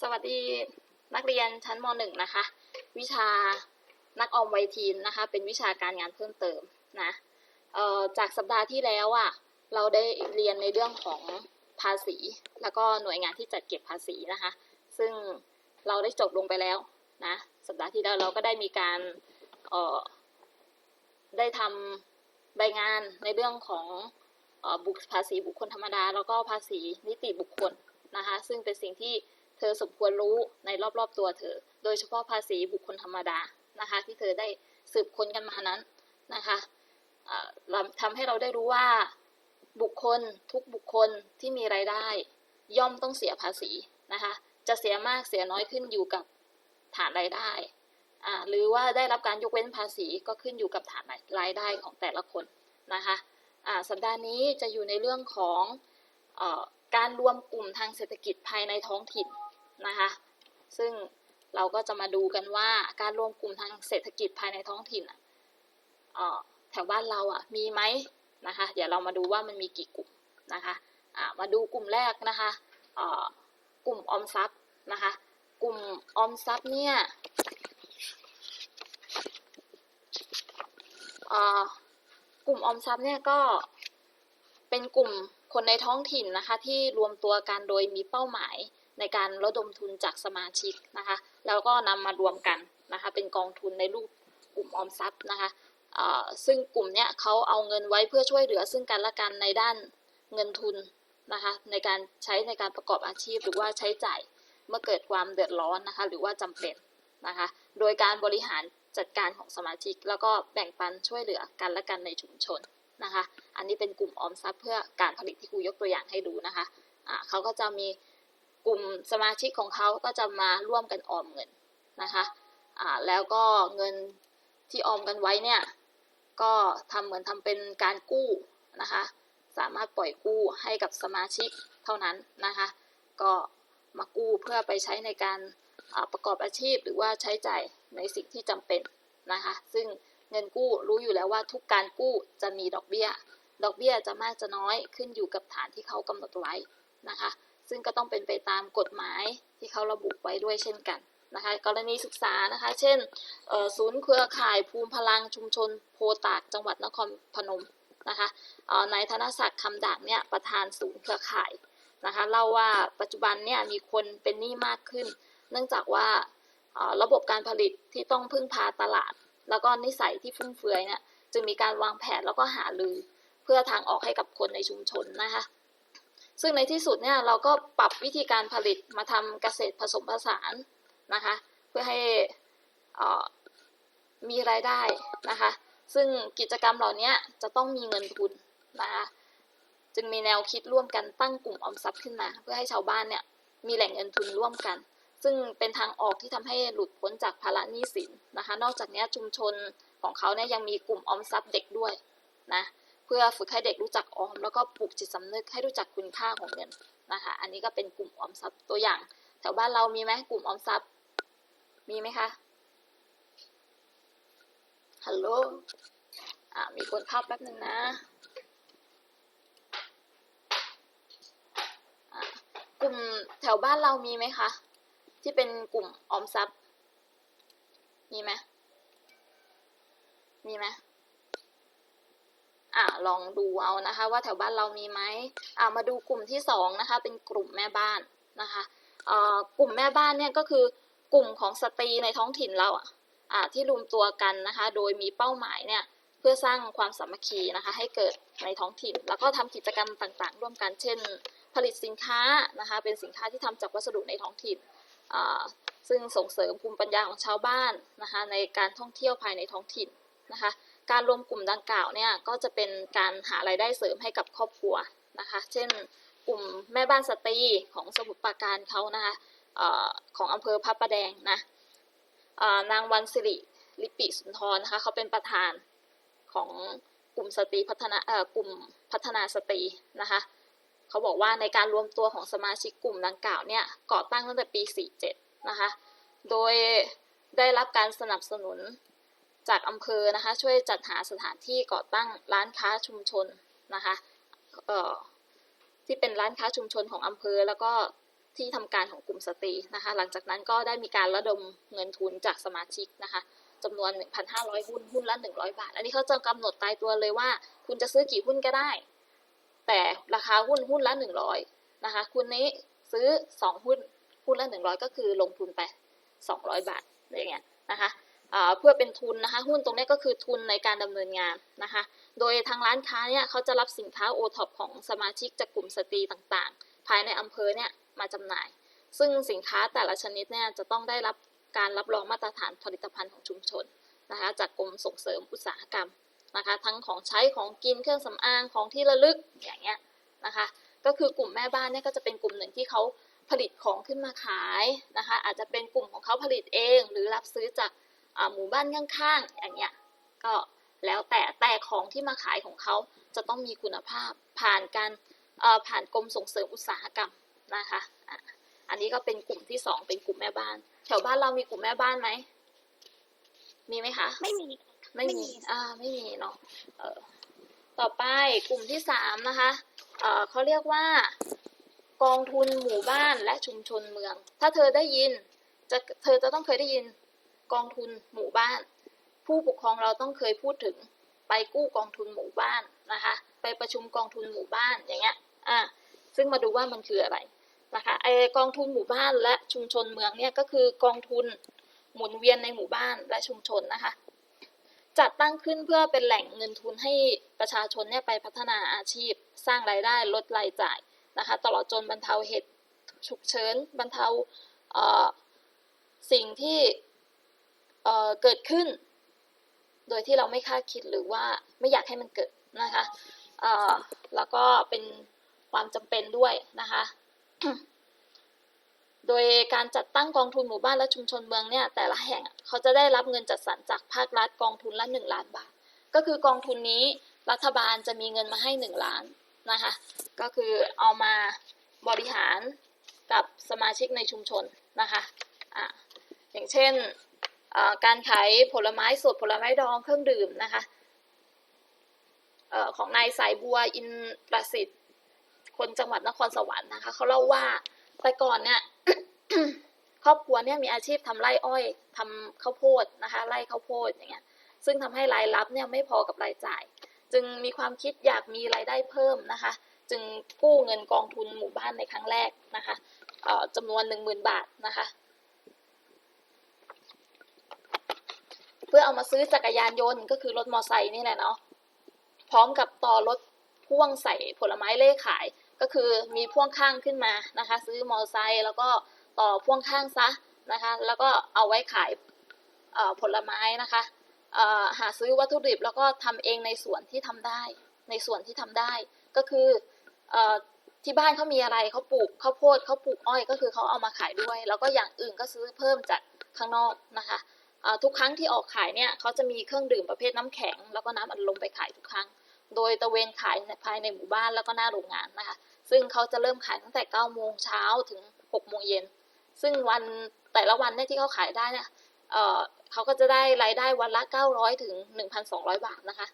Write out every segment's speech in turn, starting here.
สวัสดีนักเรียนชั้นม .1 นะคะ วิชานักออมไวทีนนะคะ เป็นวิชาการงานเพิ่มเติมนะเอ่อจากสัปดาห์ที่แล้วอะเราได้เรียนในเรื่องของภาษี แล้วก็หน่วยงานที่จัดเก็บภาษีนะคะ ซึ่งเราได้จบลงไปแล้วนะสัปดาห์ที่แล้วเราก็ได้มีการเอ่อได้ทำใบงานในเรื่องของเอ่อบุคภาษีบุคคลธรรมดา แล้วก็ภาษีนิติบุคคลนะคะ ซึ่งเป็นสิ่งที่ เธอสมควรรู้ในรอบๆตัวเธอ โดยเฉพาะภาษีบุคคลธรรมดานะคะ ที่เธอได้สืบค้นกันมานั้นนะคะเอ่อเราทำให้เราได้รู้ว่าบุคคลทุกบุคคลที่มีรายได้ ย่อมต้องเสียภาษีนะคะจะเสียมากเสียน้อยขึ้นอยู่กับฐานรายได้ หรือว่าได้รับการยกเว้นภาษีก็ขึ้นอยู่กับฐานรายได้ของแต่ละคนนะคะสัปดาห์นี้จะอยู่ในเรื่องของอการรวมกลุ่มทางเศรษฐกิจภายในท้องถิ่น นะคะ ซึ่งเราก็จะมาดูกันว่าการรวมกลุ่มทางเศรษฐกิจภายในท้องถิ่นแถวบ้านเราอะมีไหมนะคะ เดี๋ยวเรามาดูว่ามันมีกี่กลุ่มนะคะมาดูกลุ่มแรกนะคะกลุ่มออมทรัพย์นะคะ กลุ่มออมทรัพย์เนี่ยกลุ่มออมทรัพย์เนี่ยก็เป็นกลุ่มคนในท้องถิ่นนะคะที่รวมตัวกันโดยมีเป้าหมาย ในการระดมทุนจากสมาชิกนะคะ แล้วก็นำมารวมกันนะคะ เป็นกองทุนในรูปกลุ่มออมทรัพย์นะคะซึ่งกลุ่มเนี้ยเขาเอาเงินไว้เพื่อช่วยเหลือ ซึ่งกันและกันในด้านเงินทุนนะคะในการใช้ในการประกอบอาชีพ หรือว่าใช้จ่ายเมื่อเกิดความเดือดร้อนนะคะหรือว่าจำเป็นนะคะโดยการบริหารจัดการของสมาชิก แล้วก็แบ่งปันช่วยเหลือกันและกันในชุมชนนะคะอันนี้เป็นกลุ่มออมทรัพย์เพื่อการผลิตที่ครูยกตัวอย่างให้ดูนะคะอ่าเขาก็จะมี กลุ่มสมาชิกของเขาก็จะมาร่วมกันออมเงินนะคะอ่าแล้วก็เงินที่ออมกันไว้เนี่ยก็ทำเหมือนทำเป็นการกู้นะคะ สามารถปล่อยกู้ให้กับสมาชิกเท่านั้นนะคะ ก็มากู้เพื่อไปใช้ในการประกอบอาชีพหรือว่าใช้จ่ายในสิ่งที่จำเป็นนะคะ ซึ่งเงินกู้รู้อยู่แล้วว่าทุกการกู้จะมีดอกเบี้ย ดอกเบี้ยจะมากจะน้อยขึ้นอยู่กับฐานที่เขากำหนดไว้นะคะ ซึ่งก็ต้องเป็นไปตามกฎหมายที่เขาระบุไว้ด้วยเช่นกันนะคะกรณีศึกษานะคะเช่นศูนย์เครือข่ายภูมิพลังชุมชนโพตากจังหวัดนครพนมนะคะนายธนศักดิ์คำด่างเนี่ยประธานศูนย์เครือข่ายนะคะเล่าว่าปัจจุบันเนี่ยมีคนเป็นหนี้มากขึ้น เนื่องจากว่าระบบการผลิตที่ต้องพึ่งพาตลาด แล้วก็นิสัยที่ฟุ่มเฟือยเนี่ยจึงมีการวางแผนแล้วก็หาลือเพื่อทางออกให้กับคนในชุมชนนะคะ ซึ่งในที่สุดเนี่ยเราก็ปรับวิธีการผลิตมาทำเกษตรผสมผสานนะคะ เพื่อให้เอ่อมีรายได้นะคะ ซึ่งกิจกรรมเหล่านี้จะต้องมีเงินทุนนะคะจึงมีแนวคิดร่วมกันตั้งกลุ่มออมทรัพย์ขึ้นมา เพื่อให้ชาวบ้านเนี่ยมีแหล่งเงินทุนร่วมกัน ซึ่งเป็นทางออกที่ทำให้หลุดพ้นจากภาระหนี้สินนะคะ นอกจากนี้ชุมชนของเขาเนี่ยยังมีกลุ่มออมทรัพย์เด็กด้วยนะ พื่อฝึกให้เด็กรู้จักออม แล้วก็ปลูกจิตสำนึกให้รู้จักคุณค่าของเงินนะคะ อันนี้ก็เป็นกลุ่มออมทรัพย์ตัวอย่าง แถวบ้านเรามีไหมกลุ่มออมทรัพย์ มีไหมคะฮัลโหลอ่ามีคนเข้าแป๊บหนึ่งนะกลุ่มแถวบ้านเรามีไหมคะ ที่เป็นกลุ่มออมทรัพย์ มีไหมมีไหม อ่าลองดูเอานะคะ ว่าแถวบ้านเรามีไหมอ่ามาดูกลุ่มที่สองนะคะ เป็นกลุ่มแม่บ้านนะคะเอ่อกลุ่มแม่บ้านเนี่ยก็คือกลุ่มของสตรีในท้องถิ่นเราอะอ่าที่รวมตัวกันนะคะ โดยมีเป้าหมายเนี่ยเพื่อสร้างความสามัคคีนะคะ ให้เกิดในท้องถิ่น แล้วก็ทำกิจกรรมต่างๆ ร่วมกันเช่น ผลิตสินค้านะคะ เป็นสินค้าที่ทำจากวัสดุในท้องถิ่นซึ่งส่งเสริมภูมิปัญญาของชาวบ้านนะคะในการท่องเที่ยวภายในท้องถิ่นนะคะ การรวมกลุ่มดังกล่าวเนี่ยก็จะเป็นการหารายได้เสริมให้กับครอบครัวนะคะ เช่นกลุ่มแม่บ้านสตรีของสมุทรปราการเขานะคะออของอำเภอพระประแดงนะนางวันสิริลิปิสุนทรนะคะเขาเป็นประธานของกลุ่มสตรีพัฒนาเอ่อกลุ่มพัฒนาสตรีนะคะเขาบอกว่าในการรวมตัวของสมาชิกกลุ่มดังกล่าวเนี่ยก่อตั้งตั้งแต่ปี 47 นะคะ โดยได้รับการสนับสนุน จากอำเภอนะคะช่วยจัดหาสถานที่ก่อตั้งร้านค้าชุมชนนะคะเอ่อที่เป็นร้านค้าชุมชนของอำเภอ แล้วก็ที่ทำการของกลุ่มสตรีนะคะหลังจากนั้นก็ได้มีการระดมเงินทุนจากสมาชิกนะคะจำนวน 1,500 หุ้นหุ้นละ 100 บาท อันนี้เขาจะกำหนดตายตัวเลยว่า คุณจะซื้อกี่หุ้นก็ได้ แต่ราคาหุ้นหุ้นละ 100นะคะคุณนี้ซื้อ 2 หุ้นหุ้นละ 100 ก็คือลงทุนไป 200 บาทอะไรอย่างเงี้ยนะคะ เพื่อเป็นทุนนะคะหุ้นตรงนี้ก็คือทุนในการดำเนินงานนะคะโดยทางร้านค้าเนี่ยเขาจะรับสินค้าโอท็อปของสมาชิกจากกลุ่มสตรีต่างๆ ภายในอำเภอเนี่ยมาจำหน่าย ซึ่งสินค้าแต่ละชนิดเนี่ยจะต้องได้รับการรับรองมาตรฐานผลิตภัณฑ์ของชุมชนนะคะจากกรมส่งเสริมอุตสาหกรรมนะคะทั้งของใช้ของกินเครื่องสำอางของที่ระลึกอย่างเงี้ยนะคะก็คือกลุ่มแม่บ้านเนี่ยก็จะเป็นกลุ่มหนึ่งที่เขาผลิตของขึ้นมาขายนะคะอาจจะเป็นกลุ่มของเขาผลิตเอง หรือรับซื้อจาก หมู่บ้านข้างๆอย่างเงี้ยก็แล้วแต่แต่ของที่มาขายของเขาจะต้องมีคุณภาพผ่านการเอ่อผ่านกรมส่งเสริมอุตสาหกรรมนะคะอะอันนี้ก็เป็นกลุ่มที่สองเป็นกลุ่มแม่บ้าน แถวบ้านเรามีกลุ่มแม่บ้านไหมมีไหมคะ ไม่มีไม่ไม่มีมีอ่าไม่มีเนาะเออต่อไปกลุ่มที่สามนะคะเออเขาเรียกว่ากองทุนหมู่บ้านและชุมชนเมือง ถ้าเธอได้ยินจะเธอจะต้องเคยได้ยิน กองทุนหมู่บ้าน ผู้ปกครองเราต้องเคยพูดถึงไปกู้กองทุนหมู่บ้านนะคะ ไปประชุมกองทุนหมู่บ้านอย่างเงี้ยอ่าซึ่งมาดูว่ามันคืออะไรนะคะไอกองทุนหมู่บ้านและชุมชนเมืองเนี่ยก็คือกองทุนหมุนเวียนในหมู่บ้านและชุมชนนะคะ จัดตั้งขึ้นเพื่อเป็นแหล่งเงินทุนให้ประชาชนเนี่ยไปพัฒนาอาชีพ สร้างรายได้ลดรายจ่ายนะคะ ตลอดจนบรรเทาเหตุฉุกเฉินบรรเทาเสิ่งที่ เเกิดขึ้น โดยที่เราไม่คาดคิดหรือว่าไม่อยากให้มันเกิดนะคะแล้วก็เป็นความจำเป็นด้วยนะคะ โดยการจัดตั้งกองทุนหมู่บ้านและชุมชนเมืองเนี่ยแต่ละแห่งเขาจะได้รับเงินจัดสรรจากภาครัฐกองทุนละหนึ่งล้านบาท ก็คือกองทุนนี้รัฐบาลจะมีเงินมาให้หนึ่งล้านนะคะ ก็คือเอามาบริหารกับสมาชิกในชุมชนนะคะอะอย่างเช่น การขายผลไม้สดผลไม้ดองเครื่องดื่มนะคะออของนายสายบัวอินประสิทธิ์ คนจังหวัดนครสวรรค์นะคะเขาเล่าว่าแต่ก่อนเนี่ยครอบครัวเนี่ยมีอาชีพทำไร่อ้อยทำข้าวโพดนะคะไร่ข้าวโพดอย่างเงี้ย ซึ่งทำให้รายรับเนี่ยไม่พอกับรายจ่าย จึงมีความคิดอยากมีรายได้เพิ่มนะคะ จึงกู้เงินกองทุนหมู่บ้านในครั้งแรกนะคะออจำนวนหนึ่งหมื่นบาทนะคะ เพื่อเอามาซื้อจักรยานยนต์ก็คือรถมอไซค์นี่แหละเนาะพร้อมกับต่อรถพ่วงใส่ผลไม้เล่ขาย ก็คือมีพ่วงข้างขึ้นมานะคะ ซื้อมอไซค์แล้วก็ต่อพ่วงข้างซะนะคะ แล้วก็เอาไว้ขายผลไม้นะคะหาซื้อวัตถุดิบแล้วก็ทำเองในส่วนที่ทำได้ ในส่วนที่ทำได้ ก็คืออที่บ้านเขามีอะไรเขาปลูกข้าวโพดเขาปลูกอ้อย ก็คือเขาเอามาขายด้วย แล้วก็อย่างอื่นก็ซื้อเพิ่มจากข้างนอกนะคะ ทุกครั้งที่ออกขายเนี่ยเขาจะมีเครื่องดื่มประเภทน้ำแข็ง แล้วก็น้ำอัดลมไปขายทุกครั้ง โดยตะเวนขายภายในหมู่บ้านแล้วก็หน้าโรงงานนะคะ ซึ่งเขาจะเริ่มขายตั้งแต่9โมงเช้าถึง6โมงเย็น ซึ่งวันแต่ละวันเนี่ยที่เขาขายได้เนี่ยเเขาก็จะได้รายได้วันละ 900 ถึง 1,200 บาทนะคะ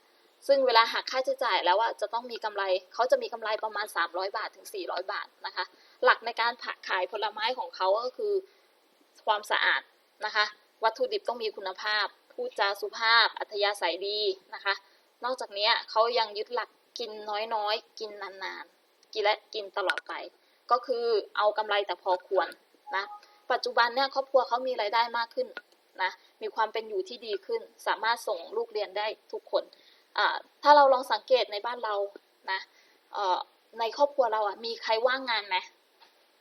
ซึ่งเวลาหักค่าใช้จ่ายแล้วอะจะต้องมีกำไรเขาจะมีกำไรประมาณ 300 บาทถึง 400 บาทนะคะ หลักในการขายผลไม้ของเขาก็คือความสะอาดนะคะ วัตถุดิบต้องมีคุณภาพ พูดจาสุภาพ อัธยาศัยดีนะคะ นอกจากนี้เขายังยึดหลักกินน้อยๆ กินนานๆ กินและกินตลอดไป ก็คือเอากำไรแต่พอควรนะ ปัจจุบันเนี่ยครอบครัวเขามีรายได้มากขึ้นนะ มีความเป็นอยู่ที่ดีขึ้น สามารถส่งลูกเรียนได้ทุกคน ถ้าเราลองสังเกตในบ้านเรานะในครอบครัวเราอะมีใครว่างงานไหม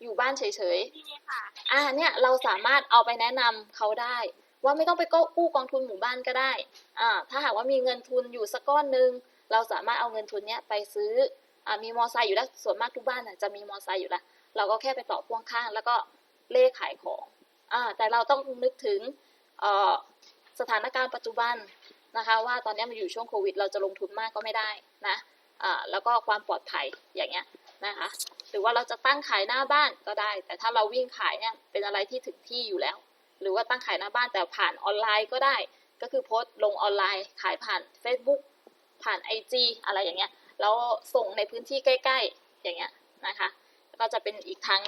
อยู่บ้านเฉยๆนี่ค่ะอ่าเนี่ยเราสามารถเอาไปแนะนำเขาได้ ว่าไม่ต้องไปกู้กองทุนหมู่บ้านก็ได้อ่าถ้าหากว่ามีเงินทุนอยู่สักก้อนหนึ่งเราสามารถเอาเงินทุนเนี้ยไปซื้ออ่ามีมอไซค์อยู่แล้วส่วนมากทุกบ้านน่ะจะมีมอไซค์อยู่แล้วเราก็แค่ไปต่อพ่วงข้าง แล้วก็เลขขายของอ่าแต่เราต้องนึกถึงเอ่อสถานการณ์ปัจจุบันนะคะว่าตอนนี้มันอยู่ช่วงโควิด เราจะลงทุนมากก็ไม่ได้นะอ่าแล้วก็ความปลอดภัยอย่างเงี้ย นะคะ หรือว่าเราจะตั้งขายหน้าบ้านก็ได้ แต่ถ้าเราวิ่งขายเนี่ยเป็นอะไรที่ถึงที่อยู่แล้ว หรือว่าตั้งขายหน้าบ้านแต่ผ่านออนไลน์ก็ได้ ก็คือโพสต์ลงออนไลน์ ขายผ่าน Facebook ผ่าน IG อะไรอย่างเงี้ย แล้วส่งในพื้นที่ใกล้ ๆ อย่างเงี้ยนะคะ ก็จะเป็นอีกทาง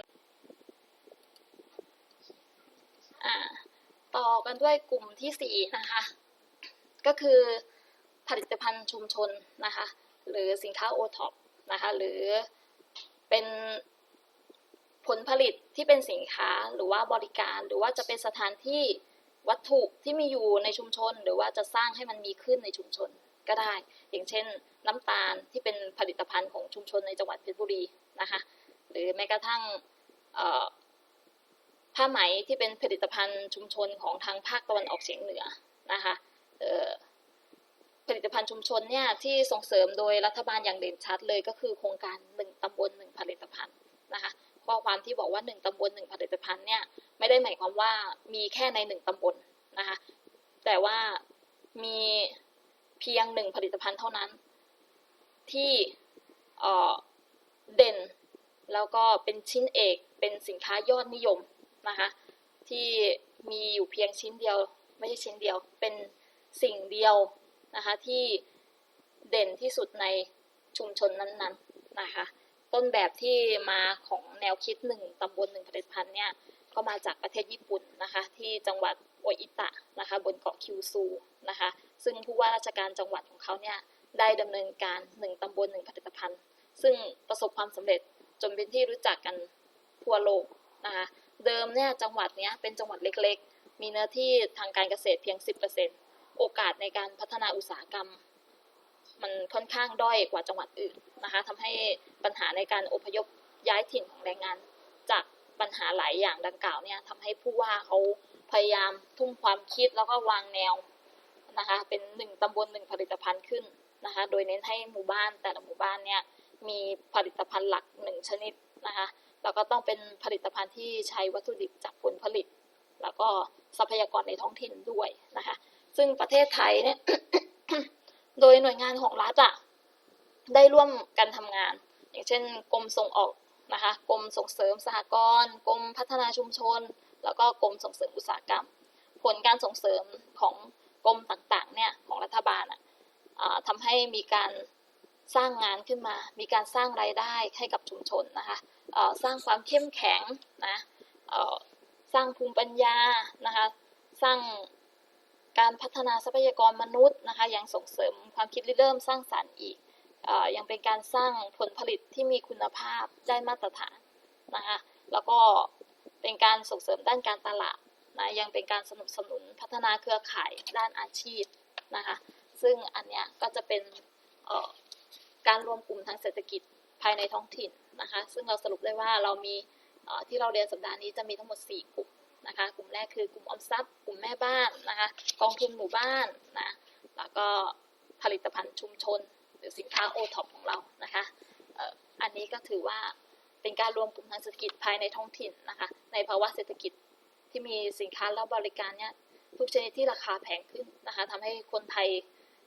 ต่อกันด้วยกลุ่มที่สี่นะคะ ก็คือผลิตภัณฑ์ชุมชนนะคะ หรือสินค้าโอท็อปนะคะ หรือ เป็นผลผลิตที่เป็นสินค้าหรือว่าบริการ หรือว่าจะเป็นสถานที่วัตถุที่มีอยู่ในชุมชน หรือว่าจะสร้างให้มันมีขึ้นในชุมชนก็ได้ อย่างเช่น น้ำตาลที่เป็นผลิตภัณฑ์ของชุมชนในจังหวัดเพชรบุรีนะคะหรือแม้กระทั่งผ้าไหมที่เป็นผลิตภัณฑ์ชุมชนของทางภาคตะวันออกเฉียงเหนือนะคะ ผลิตภัณฑ์ชุมชนเนี่ยที่ส่งเสริมโดยรัฐบาลอย่างเด่นชัดเลยก็คือโครงการหนึ่งตำบลหนึ่งผลิตภัณฑ์นะคะข้อความที่บอกว่าหนึ่งตำบลหนึ่งผลิตภัณฑ์เนี่ยไม่ได้หมายความว่ามีแค่ในหนึ่งตำบลนะคะแต่ว่ามีเพียงหนึ่งผลิตภัณฑ์เท่านั้น ที่เด่นแล้วก็เป็นชิ้นเอกเป็นสินค้ายอดนิยมนะคะที่มีอยู่เพียงชิ้นเดียว ไม่ใช่ชิ้นเดียว เป็นสิ่งเดียว นะคะที่เด่นที่สุดในชุมชนนั้นๆนะคะต้นแบบที่มาของแนวคิดหนึ่งตำบลหนึ่งผลิตภัณฑ์เนี่ยก็มาจากประเทศญี่ปุ่นนะคะที่จังหวัดโออิตะนะคะบนเกาะคิวซูนะคะซึ่งผู้ว่าราชการจังหวัดของเขาเนี่ยได้ดำเนินการหนึ่งตำบลหนึ่งผลิตภัณฑ์ ซึ่งประสบความสำเร็จจนเป็นที่รู้จักกันทั่วโลกนะคะเดิมเนี่ยจังหวัดเนี้ยเป็นจังหวัดเล็กๆ มีเนื้อที่ทางการเกษตรเพียง 10% โอกาสในการพัฒนาอุตสาหกรรม มันค่อนข้างด้อยกว่าจังหวัดอื่นนะคะทำให้ปัญหาในการอพยพย้ายถิ่นของแรงงาน จากปัญหาหลายอย่างดังกล่าวเนี่ยทำให้ผู้ว่าเขาพยายามทุ่มความคิดแล้วก็วางแนวนะคะเป็นหนึ่งตำบลหนึ่งผลิตภัณฑ์ขึ้นนะคะโดยเน้นให้หมู่บ้านแต่ละหมู่บ้านเนี่ยมีผลิตภัณฑ์หลักหนึ่งชนิดนะคะแล้วก็ต้องเป็นผลิตภัณฑ์ที่ใช้วัตถุดิบจากผลผลิต แล้วก็ทรัพยากรในท้องถิ่นด้วยนะคะ ซึ่งประเทศไทยเนี่ย โดยหน่วยงานของรัฐอะได้ร่วมกันทำงาน อย่างเช่น กรมส่งออกนะคะกรมส่งเสริมสหกรณ์กรมพัฒนาชุมชน แล้วก็กรมส่งเสริมอุตสาหกรรม ผลการส่งเสริมของกรมต่างๆเนี่ยของรัฐบาลอะอ่าทำให้มีการสร้างงานขึ้นมา มีการสร้างรายได้ให้กับชุมชนนะคะสร้างความเข้มแข็งนะสร้างภูมิปัญญานะคะสร้าง การพัฒนาทรัพยากรมนุษย์นะคะยังส่งเสริมความคิดริเริ่มสร้างสรรค์อีกอยังเป็นการสร้างผลผลิตที่มีคุณภาพได้มาตรฐานนะคะแล้วก็เป็นการส่งเสริมด้านการตลาดนะยังเป็นการสนับสนุนพัฒนาเครือข่ายด้านอาชีพนะคะซึ่งอันเนี้ยก็จะเป็นการรวมกลุ่มทางเศรษฐกิจภายในท้องถิ่นนะคะซึ่งเราสรุปได้ว่าเรามีที่เราเรียนสัปดาห์นี้จะมีทั้งหมด 4 กลุ่ม นะคะ กลุ่มแรกคือกลุ่มออมทรัพย์ กลุ่มแม่บ้านนะคะ กองทุนหมู่บ้านนะ แล้วก็ผลิตภัณฑ์ชุมชน หรือสินค้าโอท็อปของเรานะคะอันนี้ก็ถือว่าเป็นการรวมกลุ่มทางเศรษฐกิจภายในท้องถิ่นนะคะ ในภาวะเศรษฐกิจที่มีสินค้าและบริการเนี่ยทุกชนิดที่ราคาแพงขึ้นนะคะทำให้คนไทย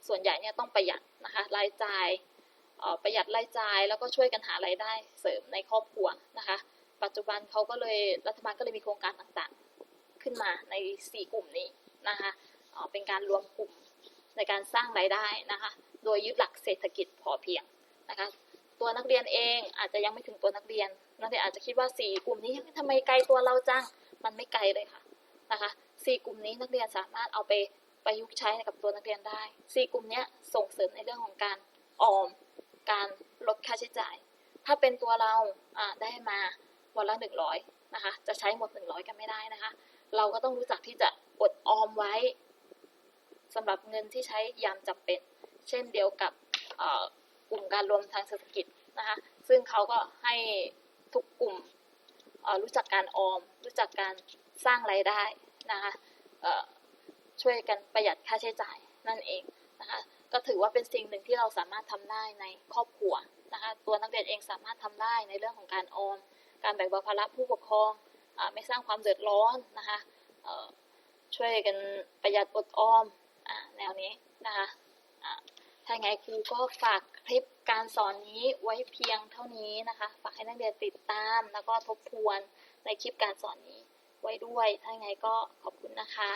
ส่วนใหญ่เนี่ยต้องประหยัดนะคะรายจ่ายประหยัดรายจ่ายแล้วก็ช่วยกันหารายได้เสริมในครอบครัวนะคะ ปัจจุบันเขาก็เลยรัฐบาลก็เลยมีโครงการต่างๆ ขึ้นมาใน 4 กลุ่มนี้นะคะเป็นการรวมกลุ่มในการสร้างรายได้นะคะ โดยยึดหลักเศรษฐกิจพอเพียงนะคะ ตัวนักเรียนเองอาจจะยังไม่ถึงตัวนักเรียน นักเรียนอาจจะคิดว่า 4 กลุ่มนี้ทำไมไกลตัวเราจัง มันไม่ไกลเลยค่ะนะคะ4กลุ่มนี้นักเรียนสามารถเอาไปประยุกต์ใช้กับตัวนักเรียนได้4กลุ่มนี้ส่งเสริมในเรื่องของการออม การลดค่าใช้จ่าย ถ้าเป็นตัวเราอ่าได้มาวันละ100นะคะ จะใช้หมด100กันไม่ได้นะคะ เราก็ต้องรู้จักที่จะอดออมไว้สำหรับเงินที่ใช้ยามจำเป็น เช่นเดียวกับกลุ่มการรวมทางเศรษฐกิจนะคะซึ่งเขาก็ให้ทุกกลุ่มรู้จักการออม รู้จักการสร้างรายได้นะคะช่วยกันประหยัดค่าใช้จ่ายนั่นเองนะคะก็ถือว่าเป็นสิ่งหนึ่งที่เราสามารถทำได้ในครอบครัวนะคะตัวนักเรียนเองสามารถทำได้ในเรื่องของการออม การแบ่งเบาภาระผู้ปกครอง ไม่สร้างความเดือดร้อนนะคะช่วยกันประหยัดอดออมอแนวนี้นะคะถ้าไงครูก็ฝากคลิปการสอนนี้ไว้เพียงเท่านี้นะคะ ฝากให้นักเรียนติดตามแล้วก็ทบทวนในคลิปการสอนนี้ไว้ด้วย ถ้าไงก็ขอบคุณนะคะ